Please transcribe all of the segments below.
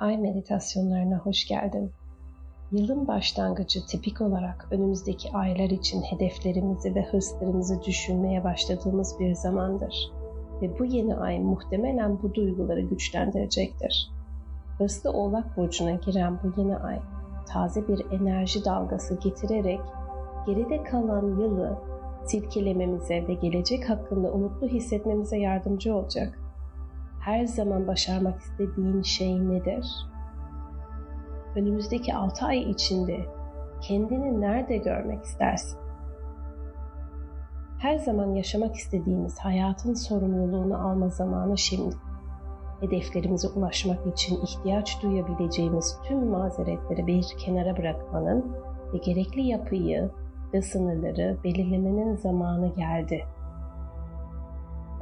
Ay meditasyonlarına hoş geldin. Yılın başlangıcı tipik olarak önümüzdeki aylar için hedeflerimizi ve hırslarımızı düşünmeye başladığımız bir zamandır. Ve bu yeni ay muhtemelen bu duyguları güçlendirecektir. Hırslı Oğlak Burcu'na giren bu yeni ay taze bir enerji dalgası getirerek geride kalan yılı silkelememize ve gelecek hakkında umutlu hissetmemize yardımcı olacak her zaman başarmak istediğin şey nedir? Önümüzdeki 6 ay içinde kendini nerede görmek istersin? Her zaman yaşamak istediğimiz hayatın sorumluluğunu alma zamanı şimdi. Hedeflerimize ulaşmak için ihtiyaç duyabileceğimiz tüm mazeretleri bir kenara bırakmanın ve gerekli yapıyı ve sınırları belirlemenin zamanı geldi.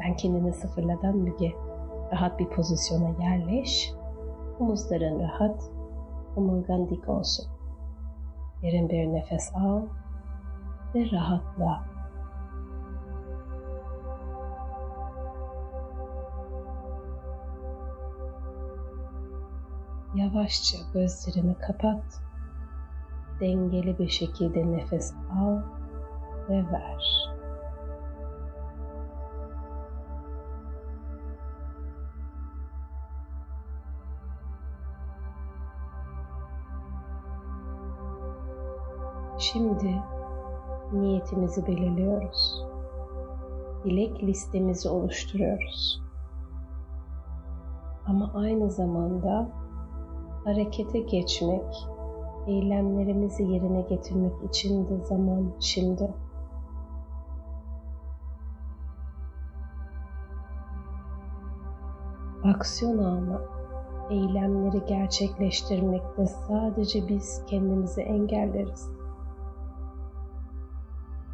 Ben kendini sıfırladan Müge rahat bir pozisyona yerleş. Omuzların rahat, omurgan dik olsun. Derin bir nefes al ve rahatla. Yavaşça gözlerini kapat. Dengeli bir şekilde nefes al ve ver. Şimdi niyetimizi belirliyoruz. Dilek listemizi oluşturuyoruz. Ama aynı zamanda harekete geçmek, eylemlerimizi yerine getirmek için de zaman şimdi. Aksiyon almak, eylemleri gerçekleştirmekte sadece biz kendimizi engelleriz.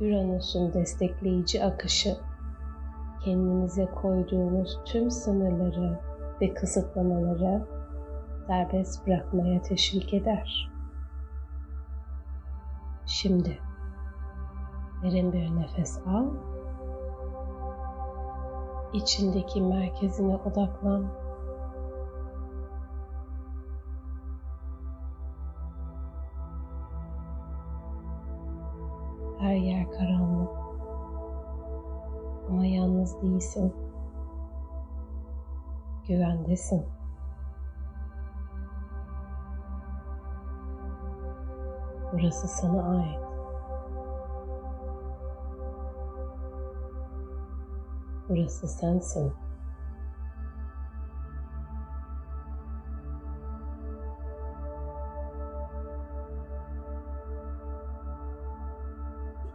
Uranüs'ün destekleyici akışı kendimize koyduğumuz tüm sınırları ve kısıtlamaları serbest bırakmaya teşvik eder. Şimdi derin bir nefes al. İçindeki merkezine odaklan Her yer karanlık. Ama yalnız değilsin. Güvendesin. Burası sana ait. Burası sensin.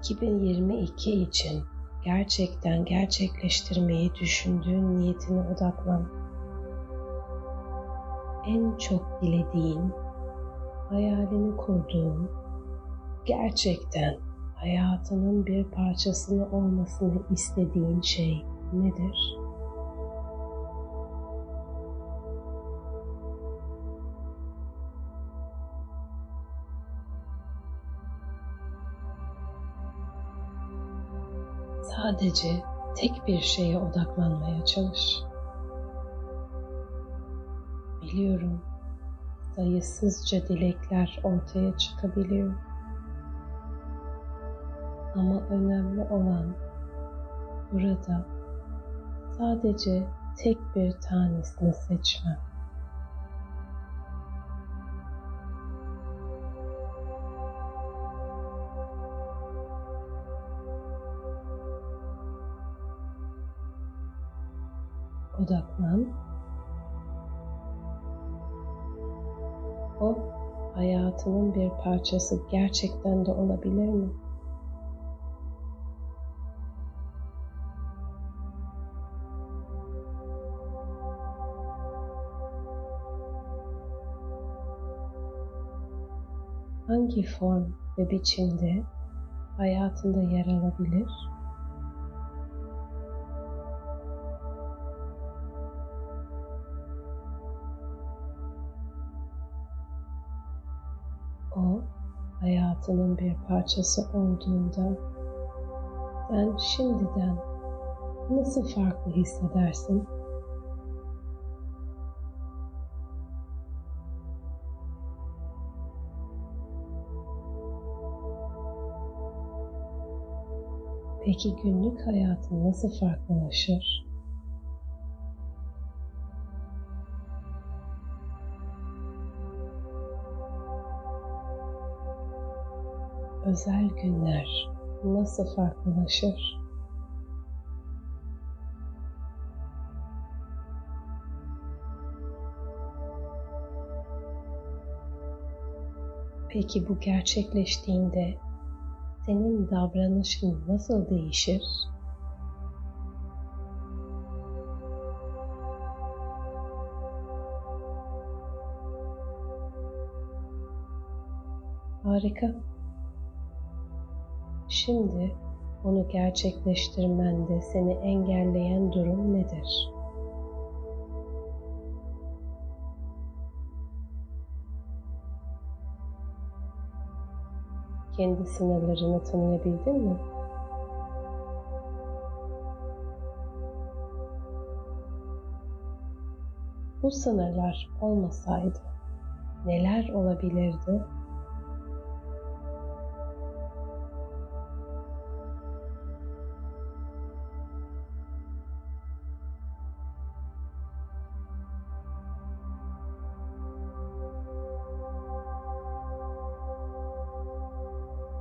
2022 için gerçekten gerçekleştirmeyi düşündüğün niyetine odaklan. En çok dilediğin, hayalini kurduğun, gerçekten hayatının bir parçasını olmasını istediğin şey nedir? Sadece tek bir şeye odaklanmaya çalış. Biliyorum sayısızca dilekler ortaya çıkabiliyor. Ama önemli olan burada sadece tek bir tanesini seçmem. Odaklan. O hayatının bir parçası gerçekten de olabilir mi? Hangi form ve biçimde hayatında yer alabilir? o hayatının bir parçası olduğunda sen şimdiden nasıl farklı hissedersin? Peki günlük hayatın nasıl farklılaşır? Özel günler nasıl farklılaşır? Peki bu gerçekleştiğinde senin davranışın nasıl değişir? Harika. Şimdi onu gerçekleştirmende seni engelleyen durum nedir? kendi sınırlarını tanıyabildin mi? Bu sınırlar olmasaydı neler olabilirdi?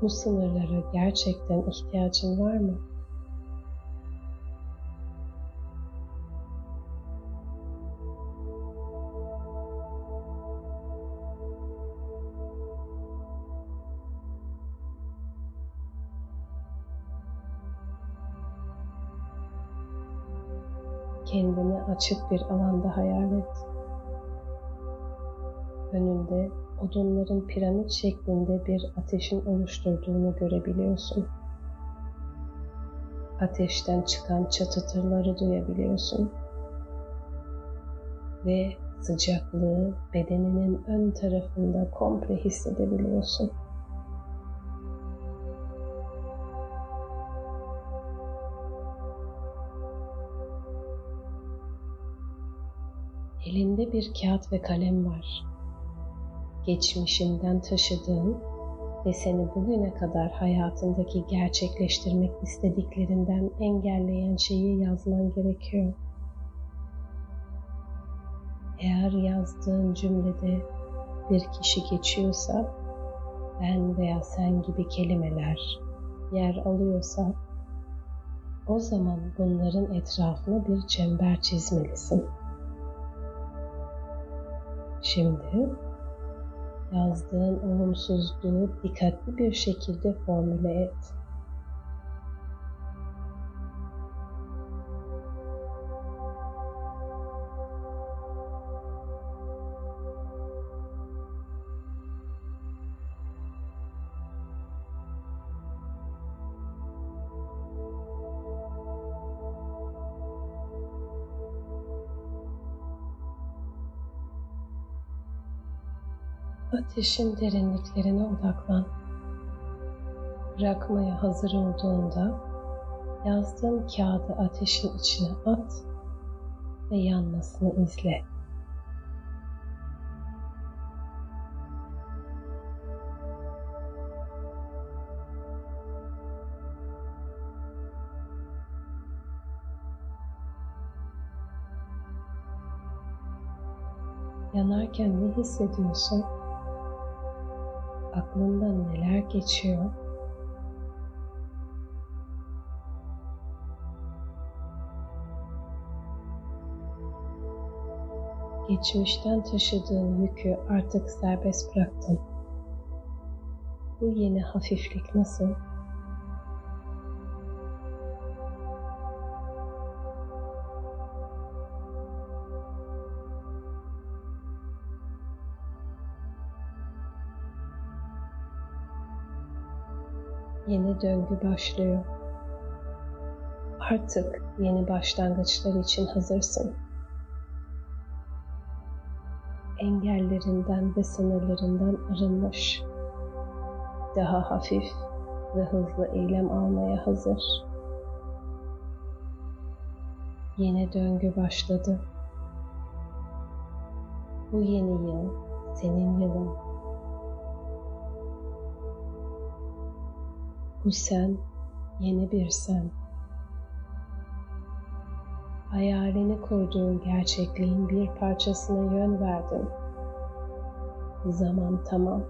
Bu sınırlara gerçekten ihtiyacın var mı? Kendini açık bir alanda hayal et. Önünde odunların piramit şeklinde bir ateşin oluşturduğunu görebiliyorsun. Ateşten çıkan çatıtırları duyabiliyorsun. Ve sıcaklığı bedeninin ön tarafında komple hissedebiliyorsun. Elinde bir kağıt ve kalem var geçmişinden taşıdığın ve seni bugüne kadar hayatındaki gerçekleştirmek istediklerinden engelleyen şeyi yazman gerekiyor. Eğer yazdığın cümlede bir kişi geçiyorsa, ben veya sen gibi kelimeler yer alıyorsa, o zaman bunların etrafına bir çember çizmelisin. Şimdi yazdığın olumsuzluğu dikkatli bir şekilde formüle et. Ateşin derinliklerine odaklan. Bırakmaya hazır olduğunda yazdığın kağıdı ateşin içine at ve yanmasını izle. Yanarken ne hissediyorsun? Aklından neler geçiyor? Geçmişten taşıdığın yükü artık serbest bıraktın. Bu yeni hafiflik nasıl? Yeni döngü başlıyor. Artık yeni başlangıçlar için hazırsın. Engellerinden ve sınırlarından arınmış. Daha hafif ve hızlı eylem almaya hazır. Yeni döngü başladı. Bu yeni yıl senin yılın. Bu sen Yeni bir sen. Hayalini kurduğun gerçekliğin bir parçasına yön verdin. Zaman tamam.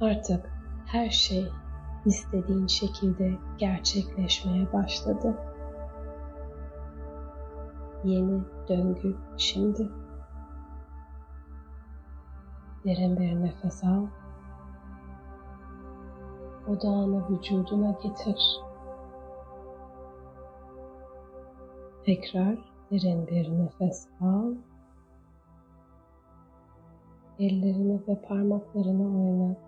Artık her şey istediğin şekilde gerçekleşmeye başladı. Yeni döngü şimdi. Derin bir nefes al. Odağını vücuduna getir. Tekrar derin bir nefes al. Ellerini ve parmaklarını oynat.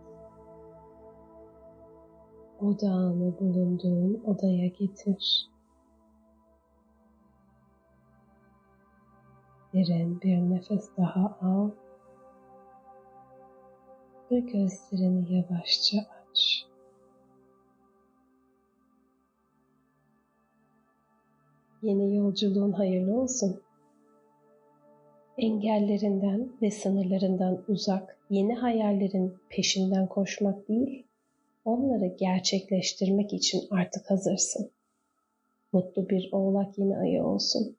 Odağını bulunduğun odaya getir. Derin bir nefes daha al ve gözlerini yavaşça aç. Yeni yolculuğun hayırlı olsun. Engellerinden ve sınırlarından uzak yeni hayallerin peşinden koşmak değil, onları gerçekleştirmek için artık hazırsın. Mutlu bir oğlak yeni ayı olsun.